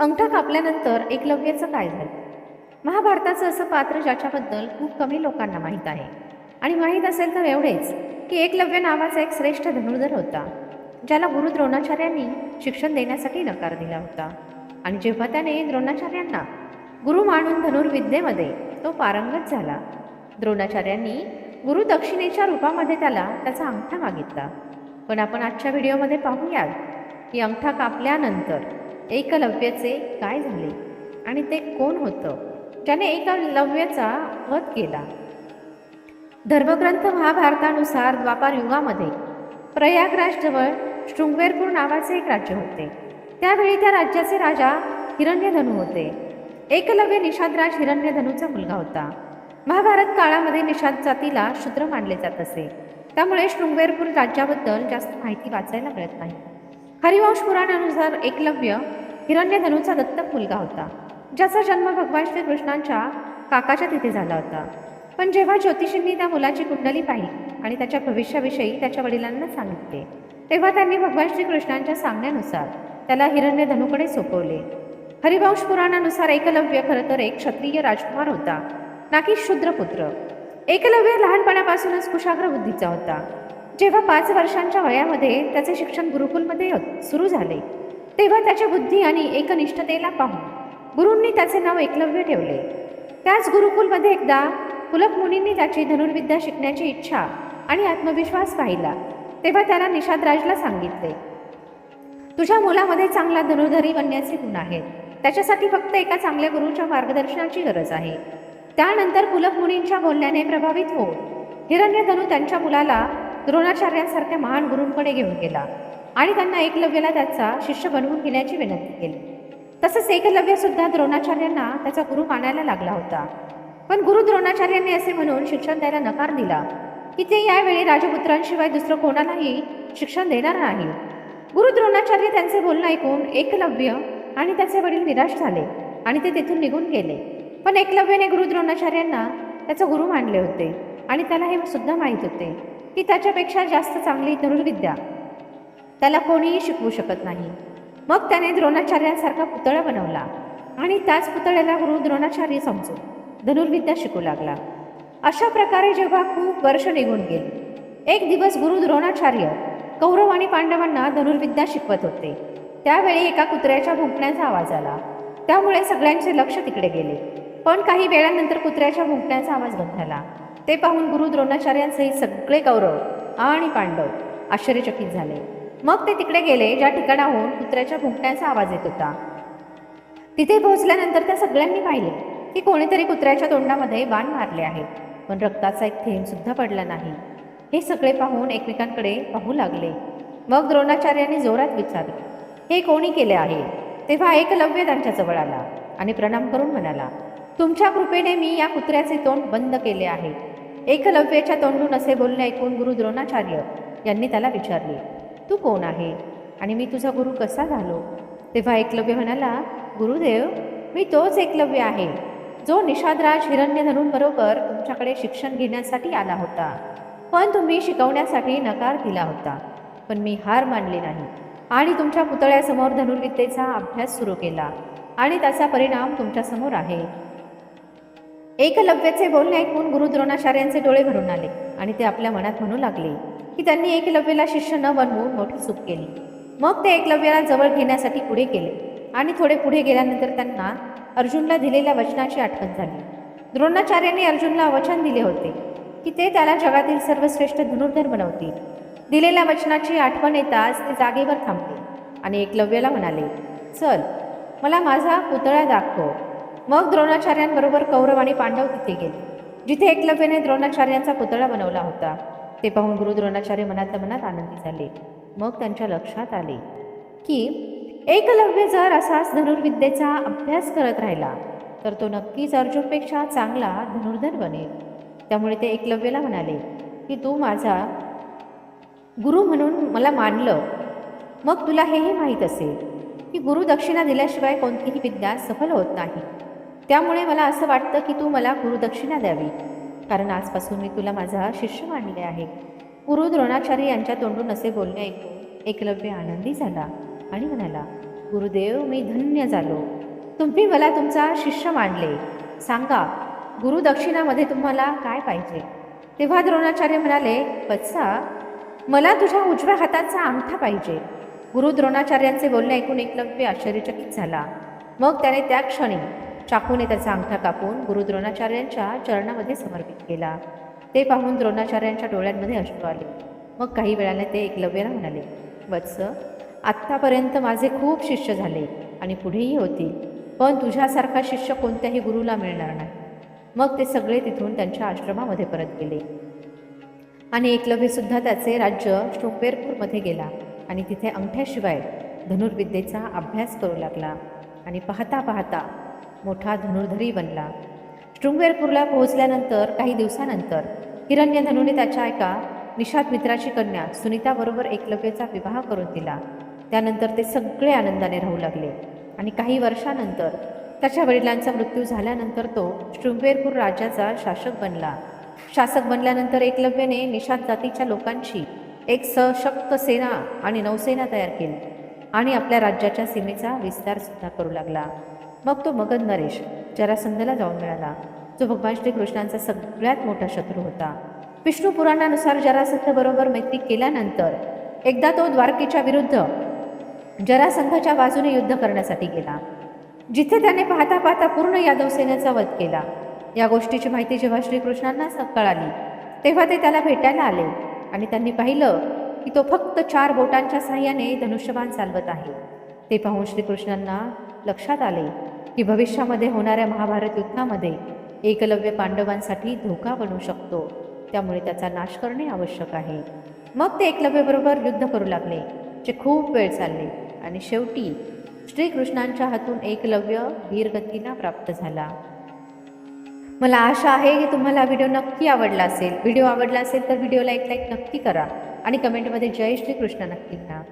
अंगठा कापल्यानंतर एकलव्याचं काय झालं? महाभारताचं असं पात्र ज्याच्याबद्दल खूप कमी लोकांना माहीत आहे. आणि माहीत असेल तर एवढेच की एकलव्य नावाचा एक श्रेष्ठ धनुर्धर होता ज्याला गुरु द्रोणाचार्यांनी शिक्षण देण्यासाठी नकार दिला होता. आणि जेव्हा त्याने द्रोणाचार्यांना गुरु मानून धनुर्विद्येमध्ये तो पारंगत झाला द्रोणाचार्यांनी गुरु दक्षिणेच्या रूपामध्ये त्याला त्याचा अंगठा मागितला. पण आपण आजच्या व्हिडिओमध्ये पाहूयात की अंगठा कापल्यानंतर एकलव्याचे काय झाले? आणि ते कोण होतं? ज्याने एकलव्याचा वध केला. धर्मग्रंथ महाभारतानुसार द्वापार युगामध्ये प्रयागराजजवळ शृंगवेरपूर नावाचे एक राज्य होते. त्यावेळी त्या राज्याचे राजा हिरण्यधनू होते. एकलव्य निषादराज हिरण्यधनूचा मुलगा होता. महाभारत काळामध्ये निषाद जातीला शूद्र मानले जात असे. त्यामुळे शृंगवेरपूर राज्याबद्दल जास्त माहिती वाचायला मिळत नाही. हरिवंश पुराणानुसार एकलव्य हिरण्यधनूचा दत्तक मुलगा होता ज्याचा जन्म भगवान श्रीकृष्णांच्या काकाच्या तिथे झाला होता. पण जेव्हा ज्योतिषींनी त्या मुलाची कुंडली पाहिली आणि त्याच्या भविष्याविषयी त्याच्या वडिलांना सांगितले तेव्हा त्यांनी भगवान श्रीकृष्णांच्या सांगण्यानुसार त्याला हिरण्यधनूकडे सोपवले. हरिवंश पुराणानुसार एकलव्य खरं तर एक क्षत्रिय राजकुमार होता ना की शूद्रपुत्र एकलव्य लहानपणापासूनच कुशाग्र बुद्धीचा होता. जेव्हा पाच वर्षांच्या वयामध्ये त्याचे शिक्षण गुरुकुलमध्ये सुरू झाले तेव्हा त्याच्या बुद्धी आणि एकनिष्ठतेला पाहून गुरूंनी त्याचे नाव एकलव्य ठेवले. त्याच गुरुकुलमध्ये एकदा पुलक मुनींनी त्याची धनुर्विद्या शिकण्याची इच्छा आणि आत्मविश्वास पाहिला तेव्हा त्याला निषादराजला सांगितले तुझ्या मुलामध्ये चांगला धनुर्धरी बनण्याचे गुण आहेत. त्याच्यासाठी फक्त एका चांगल्या गुरुच्या मार्गदर्शनाची गरज आहे. त्यानंतर पुलक मुनींच्या बोलण्याने प्रभावित होऊन हिरण्यधनू त्यांच्या मुलाला द्रोणाचार्यांसारख्या महान गुरूंकडे घेऊन गेला आणि त्यांना एकलव्याला त्याचा शिष्य बनवून घेण्याची विनंती केली. तसंच एकलव्यसुद्धा द्रोणाचार्यांना त्याचा गुरु मानायला लागला होता. पण गुरु द्रोणाचार्यांनी असे म्हणून शिक्षण द्यायला नकार दिला की ते यावेळी राजपुत्रांशिवाय दुसरं कोणालाही शिक्षण देणार नाही. गुरु द्रोणाचार्य त्यांचे बोलणं ऐकून एकलव्य आणि त्याचे वडील निराश झाले आणि ते तेथून निघून गेले. पण एकलव्याने गुरु द्रोणाचार्यांना त्याचं गुरु मानले होते आणि त्याला हे सुद्धा माहीत होते. की त्याच्यापेक्षा जास्त चांगली धनुर्विद्या त्याला कोणीही शिकवू शकत नाही. मग त्याने द्रोणाचार्यांसारखा पुतळा बनवला आणि त्याच पुतळ्याला गुरु द्रोणाचार्य समजून धनुर्विद्या शिकू लागला. अशा प्रकारे जेव्हा खूप वर्ष निघून गेली एक दिवस गुरु द्रोणाचार्य कौरव आणि पांडवांना धनुर्विद्या शिकवत होते. त्यावेळी एका कुत्र्याच्या भुंकण्याचा आवाज आला. त्यामुळे सगळ्यांचे लक्ष तिकडे गेले. पण काही वेळानंतर कुत्र्याच्या भुंकण्याचा आवाज बंद झाला. ते पाहून गुरु द्रोणाचार्यांचे सगळे कौरव आणि पांडव आश्चर्यचकित झाले. मग ते तिकडे गेले ज्या ठिकाणाहून कुत्र्याच्या भुंकण्याचा आवाज येत होता. तिथे पोहोचल्यानंतर त्या सगळ्यांनी पाहिले की कोणीतरी कुत्र्याच्या तोंडामध्ये बाण मारले आहेत. पण रक्ताचा एक थेंब सुद्धा पडला नाही. हे सगळे पाहून एकमेकांकडे पाहू लागले. मग द्रोणाचार्यांनी जोरात विचारले हे कोणी केले आहे? तेव्हा एकलव्य त्यांच्याजवळ आला आणि प्रणाम करून म्हणाला तुमच्या कृपेने मी या कुत्र्याचे तोंड बंद केले आहे. एकलव्याच्या तोंडून असे बोलणे ऐकून गुरु द्रोणाचार्य यांनी त्याला विचारले तू कोण आहे आणि मी तुझा गुरु कसा झालो? तेव्हा एकलव्य म्हणाला गुरुदेव मी तोच एकलव्य आहे जो निषादराज हिरण्यधनूंबरोबर तुमच्याकडे शिक्षण घेण्यासाठी आला होता. पण तुम्ही शिकवण्यासाठी नकार दिला होता. पण मी हार मानली नाही. आणि तुमच्या पुतळ्यासमोर धनुर्विद्येचा अभ्यास सुरू केला. आणि त्याचा परिणाम तुमच्यासमोर आहे. एकलव्याचे बोलणे ऐकून गुरु द्रोणाचार्यांचे डोळे भरून आले आणि ते आपल्या मनात म्हणू लागले की त्यांनी एकलव्याला शिष्य न बनवून मोठी चूक केली. मग ते एकलव्याला जवळ घेण्यासाठी पुढे गेले आणि थोडे पुढे गेल्यानंतर त्यांना अर्जुनला दिलेल्या वचनाची आठवण झाली. द्रोणाचार्याने अर्जुनला वचन दिले होते की ते त्याला जगातील सर्वश्रेष्ठ धनुर्धर बनवतील. दिलेल्या वचनाची आठवण येताच ते जागेवर थांबले आणि एकलव्याला म्हणाले चल मला माझा पुतळा दाखव. मग द्रोणाचार्यांबरोबर कौरव आणि पांडव तिथे गेले. जिथे एकलव्याने द्रोणाचार्यांचा पुतळा बनवला होता. ते पाहून गुरु द्रोणाचार्य मनातल्या मनात आनंदी झाले. मग त्यांच्या लक्षात आले की एकलव्य जर असाच धनुर्विद्येचा अभ्यास करत राहिला तर तो नक्कीच अर्जुनपेक्षा चांगला धनुर्धर बनेल. त्यामुळे ते एकलव्यला म्हणाले की तू माझा गुरु म्हणून मला मानलं. मग तुला हेही माहीत असेल की गुरु दक्षिणा दिल्याशिवाय कोणतीही विद्या सफल होत नाही. त्यामुळे मला असं वाटतं की तू मला गुरुदक्षिणा द्यावी. कारण आजपासून मी तुला माझा शिष्य मानले आहे. गुरु द्रोणाचार्य यांच्या तोंडून असे बोलणे ऐकून एकलव्य आनंदी झाला आणि म्हणाला गुरुदेव मी धन्य झालो. तुम्ही मला तुमचा शिष्य मानले. सांगा गुरुदक्षिणामध्ये तुम्हाला काय पाहिजे? तेव्हा द्रोणाचार्य म्हणाले वत्सा मला तुझ्या उजव्या हाताचा अंगठा पाहिजे. गुरु द्रोणाचार्यांचे बोलणे ऐकून एकलव्य आश्चर्यचकित झाला. मग त्याने त्या क्षणी चाकूने त्याचा अंगठा कापून गुरु द्रोणाचार्यांच्या चरणामध्ये समर्पित केला. ते पाहून द्रोणाचार्यांच्या डोळ्यांमध्ये अश्रू आले. मग काही वेळाने ते एकलव्याला म्हणाले वत्स आत्तापर्यंत माझे खूप शिष्य झाले आणि पुढेही होतील पण तुझ्यासारखा शिष्य कोणत्याही गुरुला मिळणार नाही. मग ते सगळे तिथून त्यांच्या आश्रमामध्ये परत गेले. आणि एकलव्यसुद्धा त्याचे राज्य शृंगेरपूरमध्ये गेला आणि तिथे अंगठ्याशिवाय धनुर्विद्येचा अभ्यास करू लागला. आणि पाहता पाहता मोठा धनुर्धरी बनला. शृंगेरपूरला पोहोचल्यानंतर काही दिवसानंतर हिरण्यधनुने त्याच्या एका निषाद मित्राची कन्या सुनीताबरोबर एकलव्याचा विवाह करून दिला. त्यानंतर ते सगळे आनंदाने राहू लागले आणि काही वर्षानंतर त्याच्या वडिलांचा मृत्यू झाल्यानंतर तो शृंगेरपूर राज्याचा शासक बनला. शासक बनल्यानंतर एकलव्याने निषाद जातीच्या लोकांची एक सशक्त सेना आणि नौसेना तयार केली आणि आपल्या राज्याच्या सीमेचा विस्तार सुद्धा करू लागला. मग तो मगध नरेश जरासंधला जाऊन मिळाला जो भगवान श्रीकृष्णांचा सगळ्यात मोठा शत्रू होता. विष्णू पुराणानुसार जरासंध बरोबर मैत्री केल्यानंतर एकदा तो द्वारकेच्या विरुद्ध जरासंधाच्या बाजूने युद्ध करण्यासाठी गेला. जिथे त्याने पाहता पाहता पूर्ण यादव सेनेचा वध केला. या गोष्टीची माहिती जेव्हा श्रीकृष्णांना कळाली तेव्हा ते त्याला भेटायला आले आणि त्यांनी पाहिलं की तो फक्त चार बोटांच्या साह्याने धनुष्यबाण चालवत आहे. ते पाहून श्रीकृष्णांना लक्षात आले की भविष्यामध्ये होणाऱ्या महाभारत युद्धामध्ये एकलव्य पांडवांसाठी धोका बनू शकतो. त्यामुळे त्याचा नाश करणे आवश्यक आहे. मग ते एकलव्यबरोबर युद्ध करू लागले जे खूप वेळ चालले आणि शेवटी श्रीकृष्णांच्या हातून एकलव्य वीरगतींना प्राप्त झाला. मला आशा आहे की तुम्हाला व्हिडिओ नक्की आवडला असेल. व्हिडिओ आवडला असेल तर व्हिडिओला एक लाईक नक्की करा आणि कमेंटमध्ये जय श्रीकृष्ण नक्की लिहा